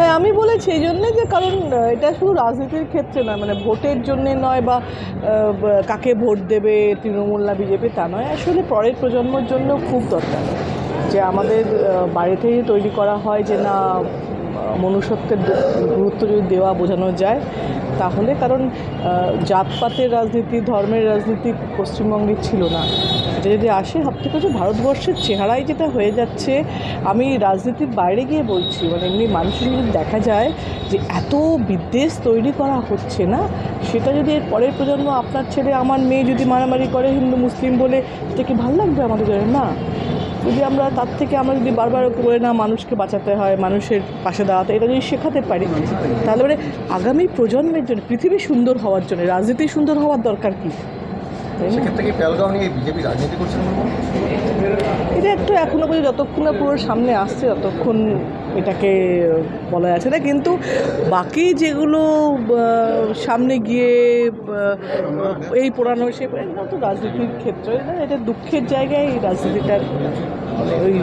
হ্যাঁ আমি বলেছি এই জন্যে যে কারণ এটা শুধু রাজনীতির ক্ষেত্রে নয় মানে ভোটের জন্যে নয় বা কাকে ভোট দেবে তৃণমূল না বিজেপি তা নয়। আসলে পরের প্রজন্মর জন্য খুব দরকার যে আমাদের বাড়িতেই তৈরি করা হয় যে না মনুষ্যত্বের গুরুত্ব যদি দেওয়া বোঝানো যায়, তাহলে কারণ জাতপাতের রাজনীতি, ধর্মের রাজনীতি পশ্চিমবঙ্গে ছিল না। এটা যদি আসে সব থেকে হচ্ছে ভারতবর্ষের চেহারাই যেটা হয়ে যাচ্ছে, আমি রাজনীতির বাইরে গিয়ে বলছি মানে এমনি মানুষের যদি দেখা যায় যে এত বিদ্বেষ তৈরি করা হচ্ছে না, সেটা যদি এর পরের প্রজন্ম, আপনার ছেলে, আমার মেয়ে যদি মারামারি করে হিন্দু, মুসলিম বলে এটা কি ভালো লাগবে আমাদের জন্য? না। যদি আমরা তার থেকে আমরা যদি বারবার করে না মানুষকে বাঁচাতে হয়, মানুষের পাশে দাঁড়াতে এটা যদি শেখাতে পারি, তাহলে মানে আগামী প্রজন্মের জন্য, পৃথিবী সুন্দর হওয়ার জন্য, রাজনীতি সুন্দর হওয়ার দরকার কী? কি রাজনীতি একটু এখনও পর্যন্ত যতক্ষণ না পুরো সামনে আসছে, ততক্ষণ এটাকে বলা যাচ্ছে না। কিন্তু বাকি যেগুলো সামনে গিয়ে এই পোড়ানো সে তো রাজনীতির ক্ষেত্রে। এটা দুঃখের জায়গায় এই রাজনীতিটার ওই